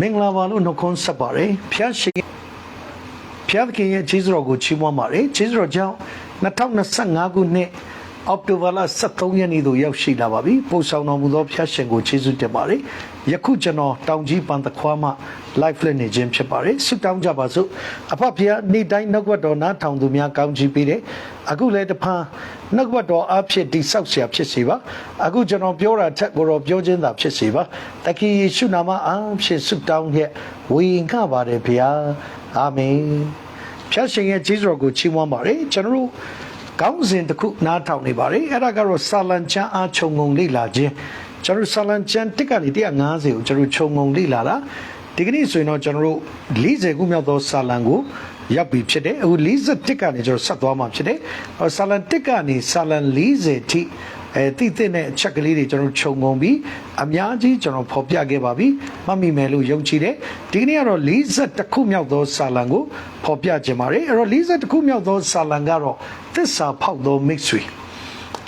မင်္ဂလာပါလို့နှုတ်ခွန်းဆက်ပါတယ်ဖျားရှင်ဖျားသခင်ရဲ့ခြေစတော်ကိုချီးမွမ်းပါတယ်ခြေစတော်ကြောင့်2025ခုနှစ်အောက်တိုဘာလ23ရက်နေ့သို့ရောက်ရှိလာပါပြီပို့ဆောင်တော်မူသောဖျားရှင်ကိုခြေစွတင်ပါတယ် ယခုကျွန်တော်တောင်ကြီးပန်သခွားမှ live လွှင့်နေခြင်းဖြစ်ပါတယ်ဆုတောင်းကြပါစို့အဖဖျားနေ့တိုင်းနှုတ်ကပတ်တော်နားထောင်သူများကောင်းချီးပေးတယ်အခုလည်းတဖန်နှုတ်ကပတ်တော်အဖြစ်တိဆောက်ဆရာဖြစ်စေပါအခုကျွန်တော်ပြောတာထက်ကိုတော့ပြောခြင်းသာဖြစ်စေပါတခင်ယေရှုနာမအဖြစ်ဆုတောင်းရဲ့ဝေငှပါတယ်ဖျားအာမင်ဖြတ်ရှင်ရဲ့ကြီးစွာကိုချီးမွမ်းပါတယ်ကျွန်တော်တို့ကောင်းစဉ်တစ်ခုနားထောင်နေပါတယ်အဲ့ဒါကတော့စာလံချမ်းအားခြုံငုံလေ့လာခြင်း ကျွန်တော်ဆာလံချမ်းတစ်ကနေ150ကိုကျွန်တော်ခြုံငုံလေ့လာတာဒီကနေ့ဆိုရင်တော့ကျွန်တော်တို့40ခုမြောက်သောဆာလံကိုရောက်ပြီဖြစ်တယ်အခု41ကနေကျွန်တော်ဆက်သွားမှာဖြစ်တယ်အော်ဆာလံ1ကနေဆာလံ40ထိအဲတိတိနဲ့အချက်ကလေးတွေကျွန်တော်ခြုံငုံပြီးအများကြီးကျွန်တော်ဖော်ပြခဲ့ပါပြီမှတ်မိမယ်လို့ယုံကြည်တယ်ဒီကနေ့ကတော့41ခုမြောက်သောဆာလံကိုဖော်ပြခြင်းပါတယ်အဲ့တော့41ခုမြောက်သောဆာလံကတော့သစ္စာဖောက်သောမိတ်ဆွေ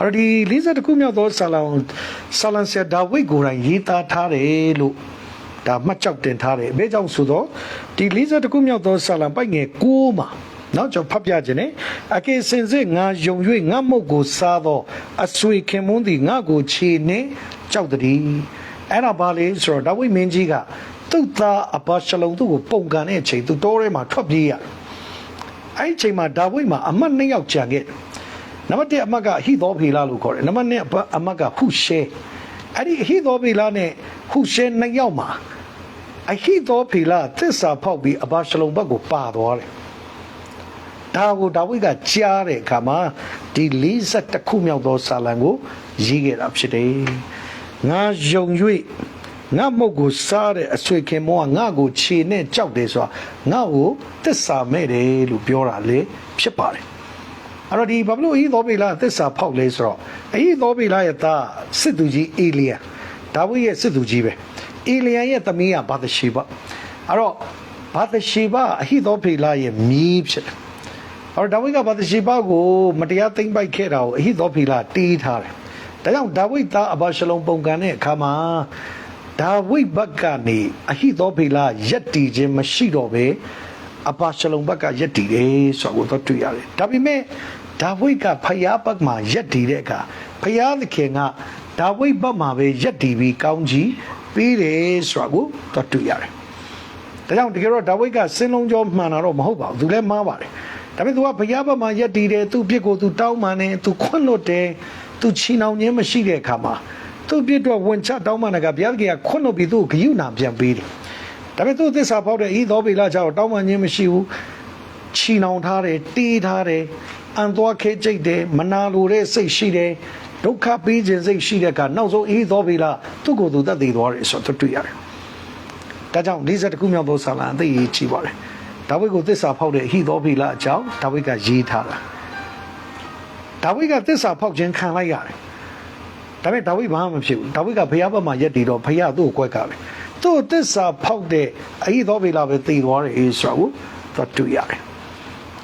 အဲ့တော့ဒီ40ခုမြောက်သောဆာလံဆာလံဆရာဒါဝိဒ်ကိုယ်တိုင်ရေးသားထားတယ်လို့ဒါမှတ်ကြောက်တင်ထားတယ်အဲကြောင့်ဆိုတော့ဒီ40ခုမြောက်သောဆာလံပိုက်ငယ်6မှာနော်ကျွန်တော်ဖတ်ပြခြင်းနဲ့အကေစင်စစ်ငါယုံ၍ငါမုတ်ကိုစားသောအဆွေခင်မွန်းသည်ငါကိုခြေနှင့်ကြောက်တည်းအဲ့ဒါဘာလဲဆိုတော့ဒါဝိမင်းကြီးကသူ့သားအဘာရှလုံသူ့ကိုပုံကန်တဲ့အချိန်သူတိုးထဲမှာထွက်ပြေးရအဲ့ဒီအချိန်မှာဒါဝိမှာအမတ်နှစ်ယောက်ကြံခဲ့ နံပါတ်1အမတ်ကဟိသောဖေလာလို့ခေါ်တယ်နံပါတ်2အမတ်ကဟုရှဲအဲ့ဒီဟိသောဖေလာနဲ့ဟုရှဲနှစ်ယောက်မှာအဟိသောဖေလာသစ္စာဖောက်ပြီးအဘာရှလုံဘက်ကိုပါသွားတယ်ဒါကိုဒါဝိဒ်ကကြားတဲ့အခါမှာဒီ42ခုမြောက်သောစာလံကိုရေးခဲ့တာဖြစ်တယ်။ငါယုံ၍ငါမုတ်ကိုစားတဲ့အဆွေခင်မောကငါကိုခြေနဲ့ကြောက်တယ်ဆိုတာငါ့ကိုသစ္စာမဲ့တယ်လို့ပြောတာလေဖြစ်ပါတယ်။ အဲ့တော့ဒီဘာလို့အီသောဘေလာသစ္စာဖောက်လဲဆိုတော့အီသောဘေလာရဲ့သားစစ်သူကြီးအေလီယာဒါဝိဒ်ရဲ့စစ်သူကြီးပဲ။အေလီယာရဲ့သမီးကဘာသရှိဘအဲ့တော့ဘာသရှိဘအဟိသောဘေလာရဲ့မြီးဖြစ်တယ်။အော်ဒါဝိဒ်ကဘာသရှိဘကိုမတရားသိမ့်ပိုက်ခဲ့တာကိုအဟိသောဖေလာတီးထားတယ်။ဒါကြောင့်ဒါဝိဒ်သားအဘာရှလုံပုံကန်တဲ့အခါမှာဒါဝိဒ်ဘက်ကနေအဟိသောဖေလာရက်တီခြင်းမရှိတော့ပဲ အဘာရှလုံဘက်ကရက်တီတယ်ဆိုတော့တော့တွေ့ရတယ်။ဒါပေမဲ့ဒါဝိဒ်ကဖယားဘက်မှာရက်တီတဲ့အခါဖယားသခင်ကဒါဝိဒ်ဘက်မှာပဲရက်တီပြီးကောင်းကြီးပေးတယ်ဆိုတော့တော့တွေ့ရတယ်။ဒါကြောင့်တကယ်တော့ဒါဝိဒ်ကစင်လုံးကြောမှန်တာတော့မဟုတ်ပါဘူး။သူလည်းမှားပါတယ်။ဒါပေမဲ့ तू ကဘုရားဘက်မှာယက်တည်တယ်သူပြစ်ကို तू တောင်းမှန်တယ် तू ခွန့်လွတ်တယ် तू ချီနှောင်ခြင်းမရှိတဲ့အခါမှာသူ့ပြစ်တော့ဝင်ချတောင်းမှန်တယ်ကဘုရားကြီးကခွန့်လွတ်ပြီးသူ့ကိုဂယုဏပြန်ပေးတယ်။ ဒါပေမဲ့သူ့သစ္စာဖောက်တဲ့ဤသောဗေလာကြောင့်တောင်းမှန်ခြင်းမရှိဘူး။ချီနှောင်ထားတယ်တီးထားတယ်အန်သွားခဲကြိတ်တယ်မနာလိုတဲ့စိတ်ရှိတယ်ဒုက္ခပေးခြင်းစိတ်ရှိတဲ့အခါနောက်ဆုံးဤသောဗေလာသူ့ကိုယ်သူတတ်သိသွားတယ်ဆိုတော့တွေ့ရတယ်။ဒါကြောင့်40ခုမြောက်သောဆာလံအသိကြီးကြည့်ပါတယ်။ဒါဝိဒ်ကိုသစ္စာဖောက်တဲ့ဟိသောဖိလအကြောင်းဒါဝိဒ်ကရေးထားတာဒါဝိဒ်ကသစ္စာဖောက်ခြင်းခံလိုက်ရတယ်ဒါပေမဲ့ဒါဝိဒ်ဘာမှမဖြစ်ဘူးဒါဝိဒ်ကဘုရားဘက်မှာယက်တည်တော့ဘုရားသူ့ကိုကွက်ကပဲ သူ့သစ္စာဖောက်တဲ့အဟိသောဖိလပဲတည်သွားတယ်အေးဆိုတော့တော့တွေ့ရတယ်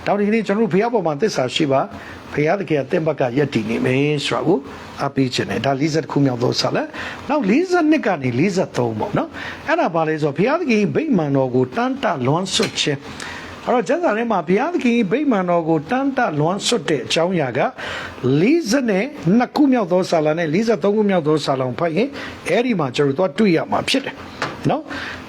ဒါဒီနေ့ကျွန်တော်တို့ဘုရားပေါ်မှာသစ္စာရှိပါဘုရားတကယ်အသင်ဘက်ကယက်တည်နေမယ်ဆိုတော့အပိချင်တယ်ဒါ40ခုမြောက်သောဆာလက်နောက်42ကနေ43ပေါ့နော်အဲ့ဒါပါလေဆိုဘုရားသခင်ဗိမာန်တော်ကိုတန်းတလွမ်းဆွတ်ခြင်း အဲ့တော့ကျမ်းစာထဲမှာဘုရားသခင်ဗိမာန်တော်ကိုတန်းတလွမ်းဆွတ်တဲ့အကြောင်းအရာက42ခုမြောက်သောဆာလနဲ့43ခုမြောက်သောဆာလံဖိုက်ရင်အဲ့ဒီမှာကျွန်တော်တို့တွေ့ရမှာဖြစ်တယ်နော်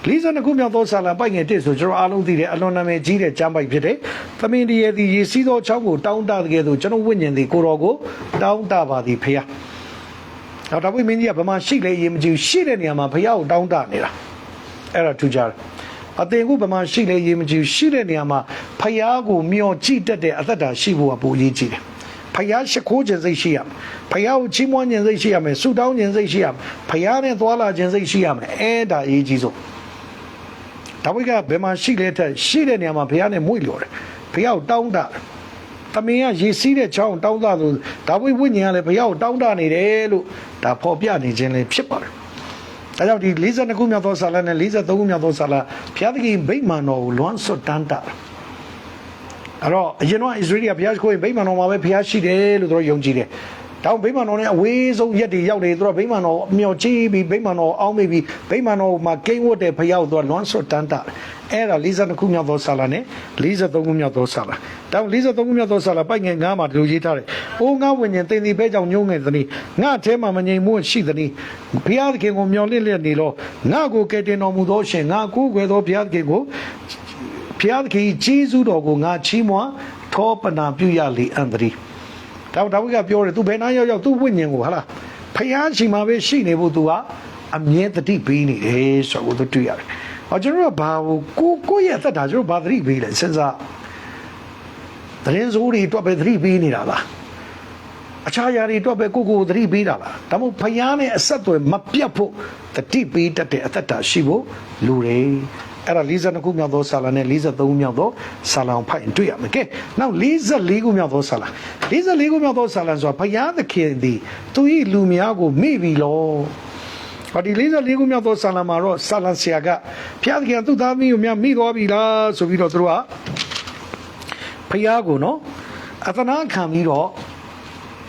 42ခုမြောက်သောဆာလံပိုက်ငယ်တစ်ဆိုကျွန်တော်အားလုံးသိတယ်အလွန်နာမည်ကြီးတဲ့ကျမ်းပိုက်ဖြစ်တယ်။သမင်တရေသည်ရေစီးသောချောင်းကိုတောင်းတတဲ့ကဲ့သို့ကျွန်တော်ဝိညာဉ်သည်ကိုတော်ကိုတောင်းတပါသည်ဖေယ။တော့ဒါဝိမင်းကြီးကဗမာရှိလေရေမကြည့်ရှိတဲ့နေရာမှာဖះကိုတောင်းတနေတာ။အဲ့ဒါထူကြတယ်။ အတင်ခုဗမာရှိလေရေမကြည့်ရှိတဲ့နေရာမှာဖះကိုမျောကြည့်တတ်တဲ့အသက်တာရှိဖို့ကပိုအရေးကြီးတယ်။ဖယားရှိခိုးခြင်းစိတ်ရှိရမယ်ဖယားကိုချီးမွမ်းခြင်းစိတ်ရှိရမယ်ဆုတောင်းခြင်းစိတ်ရှိရမယ်ဖယားနဲ့သွာလာခြင်းစိတ်ရှိရမယ်အဲဒါအရေးကြီးဆုံးဒါဝိဒ်ကဘယ်မှာရှိလဲတဲ့ရှိတဲ့နေရာမှာဖယားနဲ့မွေ့လျော်တယ်ဖယားကိုတောင်းတတယ်သမင်ကရေစီးတဲ့ချောင်းတောင်းတလို့ဒါဝိဒ်ဝိညာဉ်ကလည်းဖယားကိုတောင်းတနေတယ်လို့ဒါဖော်ပြနေခြင်းလည်းဖြစ်ပါတယ် ဒါကြောင့်ဒီ42ခုမြောက်သောဆာလနဲ့43ခုမြောက်သောဆာလဘုရားသခင်ဗိမာန်တော်ကိုလွမ်းဆွတ်တန်းတာတယ်အဲ့တော့အရင်တော့ဣသရေလကဘုရားကိုယ်ဗိမာန်တော်မှာပဲဘုရားရှိတယ်လို့သူတို့ယုံကြည်တယ် တောင်ဗိမာန်တော်နဲ့အဝေးဆုံးရက်တွေရောက်နေသူတို့ဗိမာန်တော်မျောကြီးပြီးဗိမာန်တော်အောင်းမိပြီးဗိမာန်တော်မှာကိန်းဝတ်တဲ့ဖယောက်သူကလွမ်းဆွတ်တန်းတာအဲ့ဒါ42ခုမြောက်သောဆာလာနဲ့43ခုမြောက်သောဆာလာတောင်43ခုမြောက်သောဆာလာပိုက်ငယ်9မှာဒီလိုရေးထားတယ်။အိုးငါဝိညာဉ်တင်ဒီဘဲကြောင့်ညှိုးငယ်သနည်းငါအထဲမှာမငြိမ်မှုရှိသနည်းဘုရားသခင်ကိုမျှော်လင့်လျက်နေလို့ငါကိုကယ်တင်တော်မူသောရှင်ငါကိုးကွယ်သောဘုရားသခင်ကိုဘုရားသခင်ကြီးဂျေဇုတော်ကိုငါချီးမွမ်းထောပနာပြုရလေအံ့တည်း ဒါဒါဝိကပြောတယ် तू ဘယ်နာရောက်ရောက် तू ဝိညာဉ်ကိုဟာလားဖျားရှိမှာပဲရှိနေဖို့ तू ကအမြဲတတိပေးနေတယ်ဆိုတော့ तू တွေ့ရတယ်။အော်ကျွန်တော်ကဘာကိုကိုကိုယ့်ရဲ့အသက်တာကျွန်တော်ဘာတတိပေးလဲစဉ်းစားသတင်းစိုးတွေအတွက်ပဲတတိပေးနေတာလား အခြားຢာတွေအတွက်ပဲကိုကိုကိုသတိပေးတာလားဒါမှမဟုတ်ဖယားနဲ့အဆက်အသွယ်မပြတ်ဖို့တတိပေးတတ်တဲ့အသက်တာရှိဖို့လူတွေအဲ့ဒါ42ခုမြောက်သောဆာလာနဲ့43ခုမြောက်သောဆာလာကိုဖတ်ရင်တွေ့ရမယ်ကဲနောက်44ခုမြောက်သောဆာလာ44ခုမြောက်သောဆာလာဆိုတာဖယားသခင်သည်သူ၏လူများကိုမိပြီလောဟောဒီ44ခုမြောက်သောဆာလာမှာတော့ဆာလာဆရာကဘုရားသခင်ကသူ့သားသမီးကိုများမိသွားပြီလားဆိုပြီးတော့သူတို့ကဖယားကိုနော်အသနာခံပြီးတော့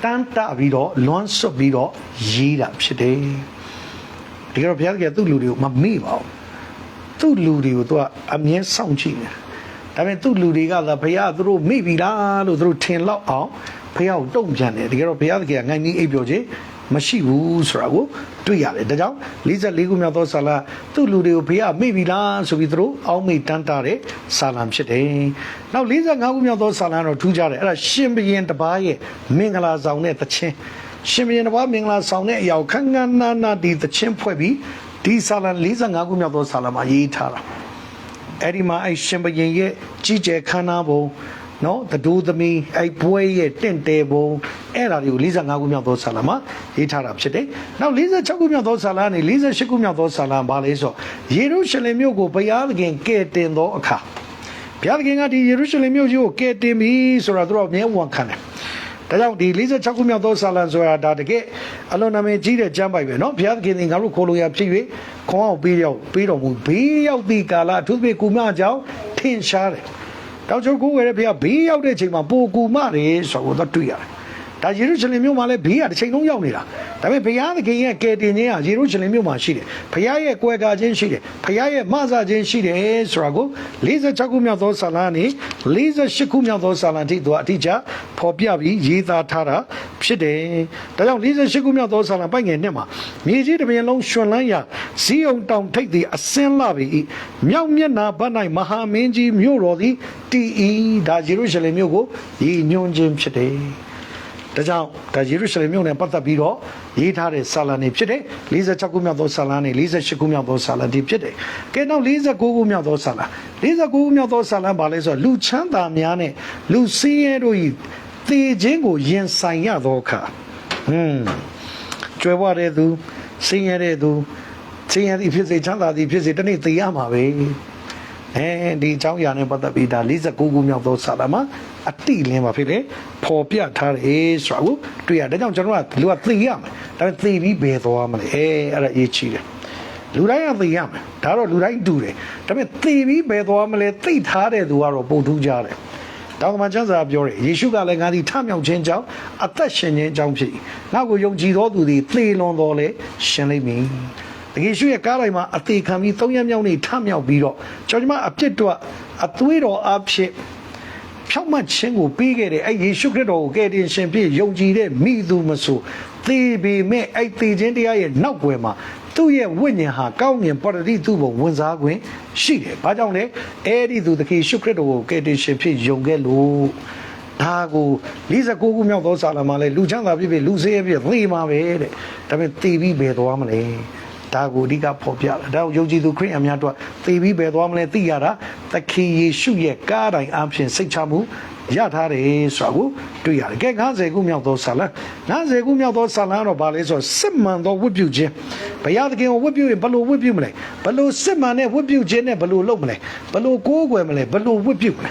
တန်းတပြီးတော့လွမ်းဆွတ်ပြီးတော့ရေးတာဖြစ်တယ်ဒီကတော့ဘုရားကသူ့လူတွေကိုမမေ့ပါဘူးသူ့လူတွေကိုသူကအမြဲစောင့်ကြည့်နေဒါပေမဲ့သူ့လူတွေကသာဘုရားသူတို့မေ့ပြီလားလို့သူတို့ထင်လောက်အောင်ဘုရားကိုတုံ့ပြန်တယ်ဒီကတော့ဘုရားကငိုင်းပြီးအိပ်ပျော်ခြင်း မရှိဘူးဆိုတာကိုတွေ့ရတယ်ဒါကြောင့်44ခုမြောက်သောဆာလာသူ့လူတွေကိုဘုရားမေ့ပြီလားဆိုပြီးသူတို့အောင်းမေ့တန်းတာတဲ့ဆာလာဖြစ်တယ်နောက်45ခုမြောက်သောဆာလာကတော့ထူးခြားတယ်အဲ့ဒါရှင်ဘုရင်တစ်ပါးရဲ့မင်္ဂလာဆောင်တဲ့သချင်းရှင်ဘုရင်တစ်ပါးမင်္ဂလာဆောင်တဲ့အရာကိုခန်းခန်းနာနာဒီသချင်းဖွဲ့ပြီးဒီဆာလာ45ခုမြောက်သောဆာလာမှာရေးထားတာအဲ့ဒီမှာအဲ့ရှင်ဘရင်ရဲ့ကြီးကျယ်ခမ်းနားပုံ နော်တဒိုးသမီးအဲ့ပွဲရဲ့တင့်တယ်ပုံအဲ့ဒါတွေကို55ခုမြောက်သောဆာလမှာရေးထားတာဖြစ်တယ်။နောက်56ခုမြောက်သောဆာလကနေ58ခုမြောက်သောဆာလဘာလဲဆိုယေရုရှလင်မြို့ကိုဘုရားသခင်ကယ်တင်သောအခါဘုရားသခင်ကဒီယေရုရှလင်မြို့ကြီးကိုကယ်တင်ပြီဆိုတာသူတို့အမြဲဝန်ခံတယ်။ဒါကြောင့်ဒီ56ခုမြောက်သောဆာလဆိုတာဒါတကယ်အလွန်နာမည်ကြီးတဲ့ကျမ်းပိုက်ပဲနော်။ဘုရားသခင်ကငါတို့ခိုးလို့ရဖြစ်၍ခေါင်းအောင်ပေးရောက်ပေးတော်မူဘေးရောက်သည့်ကာလအထူးဖြင့်ကုမကြောင့်ထင်ရှားတယ်။ တောင်ချုပ်ကိုယ်ဝယ်တဲ့ဘုရားဘေးရောက်တဲ့အချိန်မှာပိုကူမတယ်ဆိုတော့တွေ့ရတယ်။ ဒါယေရုရှလင်မြို့မှာလည်းဘေးကတစ်ချိန်လုံးရောက်နေတာ။ဒါပေမဲ့ဘုရားသခင်ရဲ့ကယ်တင်ခြင်းဟာယေရုရှလင်မြို့မှာရှိတယ်။ဘုရားရဲ့ကွယ်ကာခြင်းရှိတယ်။ဘုရားရဲ့မဆာခြင်းရှိတယ်ဆိုတာကို46ခုမြောက်သောဆာလံနဲ့48ခုမြောက်သောဆာလံထိသူကအတိအကျဖော်ပြပြီးရေးသားထားတာဖြစ်တယ်။ဒါကြောင့်48ခုမြောက်သောဆာလံပိုက်ငယ်နှစ်မှာမြေကြီးတစ်ပြင်လုံးရှင်လန်းရာဇီးအောင်တောင်ထိပ်သည်အစင်းလာပြီ။မြောက်မျက်နာဘက်၌မဟာမင်းကြီးမြို့တော်သည်တည်၏ဒါယေရုရှလင်မြို့ကိုရည်ညွှန်းခြင်းဖြစ်တယ်။ ဒါကြောင့်ဒါယေရုရှလင်မြို့နဲ့ပတ်သက်ပြီးတော့ရေးထားတဲ့ဆာလံတွေဖြစ်တယ်46ခုမြောက်သောဆာလံနဲ့48ခုမြောက်သောဆာလံတွေဖြစ်တယ်ကဲနောက်49ခုမြောက်သောဆာလံ49ခုမြောက်သောဆာလံဘာလဲဆိုတော့လူချမ်းသာများနဲ့လူစည်းရဲတို့ဤသေခြင်းကိုရင်ဆိုင်ရသောအခါဟွန်းကျွဲဝတဲ့သူစည်းရဲတဲ့သူစည်းရဲသည်ဖြစ်စေချမ်းသာသည်ဖြစ်စေတနေ့သေရမှာပဲ အဲဒီအကြောင်းအရာနဲ့ပတ်သက်ပြီးဒါ49ခုမြောက်သောစာလမှာအတိလင်းပါဖြစ်တယ်ပေါ်ပြထားတယ်ဆိုတာကိုတွေ့ရဒါကြောင့်ကျွန်တော်ကလူကသိရမယ်ဒါပေမဲ့သိပြီးဘယ်သွားမလဲအဲအဲ့ဒါရေးချီတယ်လူတိုင်းကသိရမယ်ဒါတော့လူတိုင်းတူတယ်ဒါပေမဲ့သိပြီးဘယ်သွားမလဲသိထားတဲ့သူကတော့ပုံထူးကြတယ်တောင်ကမချမ်းစာပြောတယ်ယေရှုကလည်းငါသည်ထမြောက်ခြင်းကြောင့်အသက်ရှင်ခြင်းကြောင့်ဖြစ်၏နောက်ကိုယုံကြည်သောသူသည်သေလွန်တော်လဲရှင်လိမ့်မည် တကယ်ရှိရဲ့ကားတိုင်းမှာအသေးခံပြီးသုံးရက်မြောက်နေထမြောက်ပြီးတော့ကျွန်တော်အပြစ်တော့အသွေးတော်အဖြစ်ဖြောက်မှတ်ခြင်းကိုပြီးခဲ့တဲ့အဲ့ယေရှုခရစ်တော်ကိုကယ်တင်ရှင်ဖြစ်ယုံကြည်တဲ့မိသူမဆိုသေပေမဲ့အဲ့သေခြင်းတရားရဲ့နောက်ွယ်မှာသူ့ရဲ့ဝိညာဉ်ဟာကောင်းငင်ပရတိသူ့ဘုံဝင်စားခွင့်ရှိတယ်။ဘာကြောင့်လဲ။အဲ့ဒီသူသခင်ရှုခရစ်တော်ကိုကယ်တင်ရှင်ဖြစ်ယုံခဲ့လို့ဒါကို49ခုမြောက်သောစာလမှာလဲလူချမ်းသာဖြစ်ဖြစ်လူစေးဖြစ်သေမှာပဲတဲ့။ဒါပေမဲ့သေပြီးဘယ်သွားမလဲ။ ဒါကိုအဓိကဖော်ပြတာဒါကိုယုံကြည်သူခရစ်ယာန်များတို့သေပြီးဘယ်သွားမလဲသိရတာသခင်ယေရှုရဲ့ကားတိုင်းအပြင်စိတ်ချမှုရထားတယ်ဆိုတာကိုတွေ့ရတယ်ကဲ90ခုမြောက်သောဆာလံ90ခုမြောက်သောဆာလံကတော့ဗာလဲဆိုစစ်မှန်သောဝတ်ပြုခြင်းဘုရားသခင်ကိုဝတ်ပြုရင်ဘယ်လိုဝတ်ပြုမလဲဘယ်လိုစစ်မှန်တဲ့ဝတ်ပြုခြင်းနဲ့ဘယ်လိုလုပ်မလဲဘယ်လိုကိုးကွယ်မလဲဘယ်လိုဝတ်ပြုမလဲ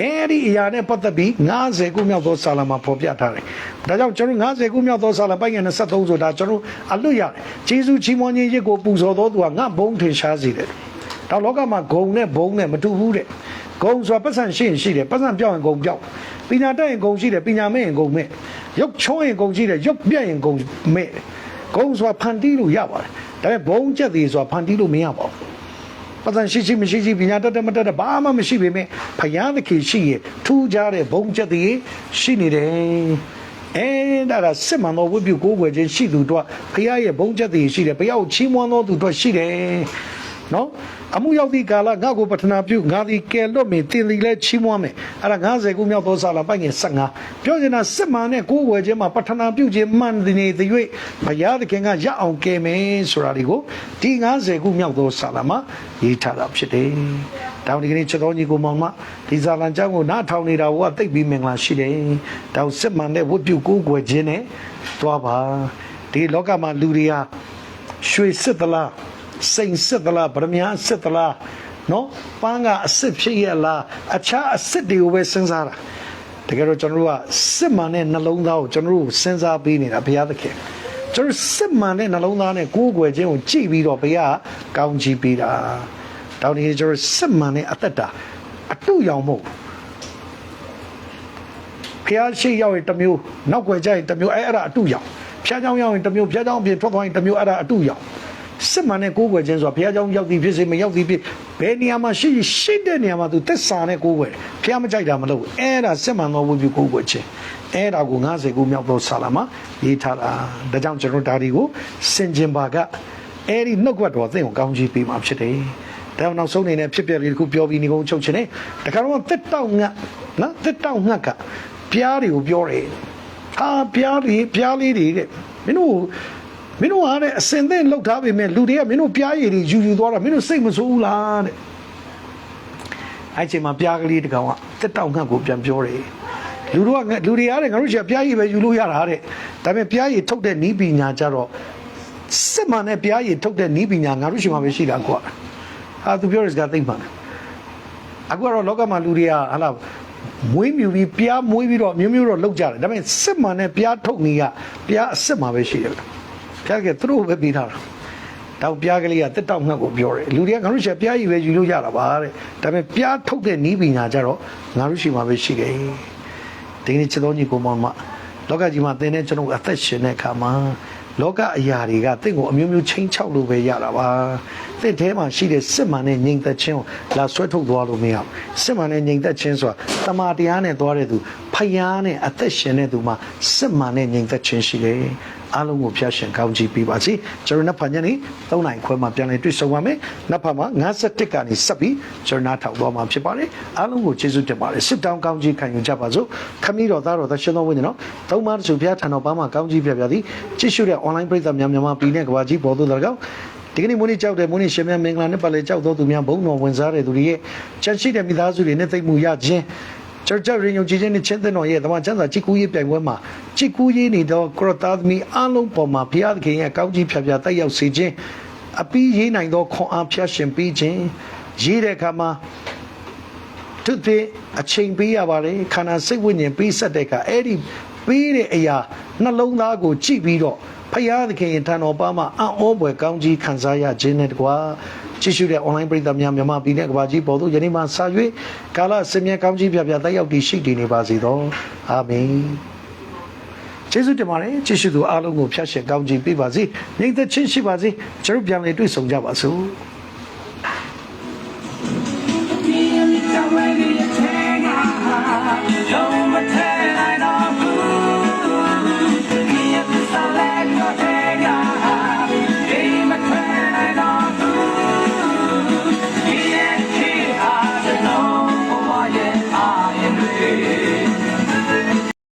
အဲ့ဒီအရာနဲ့ပတ်သက်ပြီး90ခုမြောက်သောဆာလံမှာဖော်ပြထားတယ်။ဒါကြောင့်ကျွန်တော်90ခုမြောက်သောဆာလံပိုင်းငယ်23ဆိုတာကျွန်တော်အလွတ်ရတယ်။ဂျေဇုချီးမွမ်းခြင်းရစ်ကိုပူဇော်တော်သူကငါဘုံထင်ရှားစေတယ်။ဒါလောကမှာဂုံနဲ့ဘုံနဲ့မတူဘူးတဲ့။ဂုံဆိုတာပတ်စံရှိရင်ရှိတယ်ပတ်စံပြောင်းရင်ဂုံပြောင်းပညာတတ်ရင်ဂုံရှိတယ်ပညာမဲ့ရင်ဂုံမဲ့ရုပ်ချောရင်ကုန်ကြည့်တယ်ရုပ်ပြက်ရင်ကုန်မဲ့တယ်ဂုံဆိုတာဖန်တီးလို့ရပါတယ်ဒါပေမဲ့ဘုံချက်သေးဆိုတာဖန်တီးလို့မရပါဘူး ပတ်စံရှိရှိမရှိရှိပညာတတ်တယ်မတတ်တယ်ဘာမှမရှိပေမဲ့ဖယားသခင်ရှိရဲ့ထူးခြားတဲ့ဘုံချက်သေးရှိနေတယ်အဲဒါကစစ်မှန်သောဝိပုကိုးကွယ်ခြင်းရှိသူတို့ဖယားရဲ့ဘုံချက်သေးရှိတယ်ဘုရားကိုချီးမွမ်းသောသူတို့ရှိတယ် နော်အမှုရောက်သည့်ကာလငါ့ကိုပထနာပြုငါသည်ကယ်လွတ်မည်တင်သည်လဲချီးမွမ်းမယ်အဲ့ဒါ90ခုမြောက်သောစာလာပိုက်ငယ်15ပြောချင်တာစစ်မှန်တဲ့ကိုးကွယ်ခြင်းမှာပထနာပြုခြင်းမှန်သည်နေသည်၍ဘုရားသခင်ကရအောင်ကယ်မယ်ဆိုတာဒီကိုဒီ90ခုမြောက်သောစာလာမှာရေးထားတာဖြစ်တယ်တောင်ဒီကနေ့ချက်တော်ကြီးကိုမောင်မဒီဇာလန်ကျောင်းကိုနားထောင်နေတာကတိတ်ပြီးမင်္ဂလာရှိတယ်တောင်စစ်မှန်တဲ့ဝတ်ပြုကိုးကွယ်ခြင်းနဲ့သွားပါဒီလောကမှာလူတွေဟာရွှေစစ်သလား စိန်စစ်သလားဗရမ ्या စစ်သလားနော်ပန်းကအစ်စ်ဖြစ်ရလားအခြားအစ်စ်တွေကိုပဲစဉ်းစားတာတကယ်တော့ကျွန်တော်တို့ကစစ်မှန်တဲ့နှလုံးသားကိုကျွန်တော်တို့စဉ်းစားပေးနေတာဘုရားသခင်ကျွန်တော်စစ်မှန်တဲ့နှလုံးသားနဲ့ကိုးကွယ်ခြင်းကိုကြည့်ပြီးတော့ဘုရားကောင်းချီးပေးတာတောင်းဒီကျွန်တော်စစ်မှန်တဲ့အသက်တာအတူရောင်မဟုတ်ဖျားရှိရောက်ရင်တစ်မျိုးနောက်ွယ်ကြရင်တစ်မျိုးအဲအဲ့ဒါအတူရောင်ဖျားเจ้าရောက်ရင်တစ်မျိုးဖျားเจ้าအပြင်ထွက်သွားရင်တစ်မျိုးအဲ့ဒါအတူရောင် စစ်မှန်တဲ့ကိုးကွယ်ခြင်းဆိုတာဘုရားကြောင့်ရောက်သည်ဖြစ်စေမရောက်သည်ဖြစ်ဘယ်နေရာမှာရှိရှိတဲ့နေရာမှာသူသက်စာနဲ့ကိုးကွယ်ဘုရားမကြိုက်တာမလုပ်အဲ့ဒါစစ်မှန်သောဝိပုကိုးကွယ်ခြင်းအဲ့ဒါကို90ခုမြောက်သောဆာလာမှာရေးထားတာဒါကြောင့်ကျွန်တော်ဒါတွေကိုစင်ကျင်ပါကအဲ့ဒီနှုတ်ကပတ်တော်သင်ကိုကောင်းချီးပေးမှာဖြစ်တယ်ဒါနောက်ဆုံးအနေနဲ့ဖြစ်ပျက်လေးတခုပြောပြီးနေကုန်ချုပ်ချင်တယ်တခါတော့တက်တောက်ငတ်နော်တက်တောက်ငတ်ကပြားတွေကိုပြောတယ်အာပြားတွေပြားလေးတွေတဲ့မင်းတို့ မင်းတို့ဟာတဲ့အစင်သင့်လှုပ်ထားပေမဲ့လူတွေကမင်းတို့ပြားရည်တွေယူယူသွားတာမင်းတို့စိတ်မဆိုးဘူးလားတဲ့အဲ့ချိန်မှာပြားကလေးတစ်ကောင်ကတက်တောက်ငတ်ကိုပြန်ပြောတယ်လူတို့ကလူတွေရတယ်ငါတို့ရှာပြားရည်ပဲယူလို့ရတာတဲ့ဒါပေမဲ့ပြားရည်ထုတ်တဲ့နီးပညာကြတော့စစ်မှန်တဲ့ပြားရည်ထုတ်တဲ့နီးပညာငါတို့ရှိမှပဲရှိတာကွာဟာသူပြောတဲ့စကားသိမ့်ပါနဲ့အခုကတော့လောကမှာလူတွေကဟာလာမွေးမြူပြီးပြားမွေးပြီးတော့မျိုးမျိုးတော့လောက်ကြတယ်ဒါပေမဲ့စစ်မှန်တဲ့ပြားထုတ်နေကပြားအစ်စ်မှာပဲရှိတယ် ပြားကသူတို့ပဲပြီးထားတာတောင်ပြားကလေးကတက်တောက်ငှက်ကိုပြောတယ်လူတွေကငါတို့ရှာပြားကြီးပဲယူလို့ရတာပါတဲ့ဒါပေမဲ့ပြားထုတ်တဲ့နီးပညာကြတော့ငါတို့ရှိမှာပဲရှိတယ်ဒီနေ့ချစ်တော်ညီကိုမောင်မလောကကြီးမှာသင်တဲ့ကျွန်တော်အသက်ရှင်တဲ့အခါမှာလောကအရာတွေကတင့်ကိုအမျိုးမျိုးချင်းချောက်လို့ပဲရတာပါတင့်ထဲမှာရှိတဲ့စစ်မှန်တဲ့ငြိမ်သက်ခြင်းကိုလာဆွဲထုတ်သွားလို့မရဘူးစစ်မှန်တဲ့ငြိမ်သက်ခြင်းဆိုတာတမာတရားနဲ့သွားတဲ့သူ ဖယားနဲ့အသက်ရှင်တဲ့သူမှာစစ်မှန်တဲ့ငြိမ်သက်ခြင်းရှိတယ်အားလုံးကိုဖျားရှင်ကောင်းချီးပေးပါစေကျွန်တော်နှစ်ဖန်ညနေ3နိုင်ခွဲမှာပြန်လည်တွေ့ဆုံပါမယ်နှစ်ဖန်မှာ51ကနေဆက်ပြီးကျွန်တော်နားထောင်သွားမှာဖြစ်ပါတယ်အားလုံးကိုကျေးဇူးတင်ပါတယ်စစ်တောင်းကောင်းချီးခံယူကြပါစို့ခမည်းတော်သားတော်သရှင်တော်ဝိညာဉ်တော်သုံးပါးတဆူဖျားထံတော်ပါမှာကောင်းချီးပြပြသည်ကြည့်ရှုတဲ့ online ပရိသတ်များမြန်မာပြည်နဲ့ကမ္ဘာကြီးပေါ်သို့တော်ကောင်းဒီကနေ့မွေးနေ့ကြောက်တယ်မွေးနေ့ရှင်များမင်္ဂလာနဲ့ပတ်လည်ကြောက်တော်သူများဘုံတော်ဝင်စားတဲ့သူတွေရဲ့ချမ်းရှိတဲ့မိသားစုတွေနဲ့သိမ့်မှုရခြင်း ကျွန်တော်ရင်ယုံကြည်ခြင်းနဲ့ချင်းသင်တော်ရဲ့တမန်ကျမ်းစာကြည်ကူးရေးပြိုင်ပွဲမှာကြည်ကူးရေးနေတော့ကရတာသမီအလုံးပေါ်မှာဘုရားသခင်ရဲ့ကောင်းကြီးဖြာဖြာတက်ရောက်စေခြင်းအပီးရေးနိုင်သောခွန်အားဖျက်ရှင်ပေးခြင်းရေးတဲ့အခါမှာသူဖြစ်အချိန်ပေးရပါတယ်ခန္ဓာစိတ်ဝိညာဉ်ပေးဆက်တဲ့အခါအဲ့ဒီပေးတဲ့အရာနှလုံးသားကိုကြည့်ပြီးတော့ ဖယားသခင်ရဲ့ထံတော်ပါမှာအံ့ဩဖွယ်ကောင်းကြီးခံစားရခြင်းနဲ့တကွာကြည့်ရှုတဲ့ online ပရိသတ်များမြန်မာပြည်နဲ့ကမ္ဘာကြီးပေါ်သို့ယနေ့မှစ၍ကာလစင်မြဲကောင်းကြီးပြပြတက်ရောက်တည်ရှိတည်နေပါစေသောအာမင်ကျေးဇူးတင်ပါတယ်ကြည့်ရှုသူအားလုံးကိုဖျက်ရှင်ကောင်းကြီးပေးပါစေညီသက်ချင်းရှိပါစေကျွန်တော်ပြန်လည်တွေ့ဆုံကြပါစို့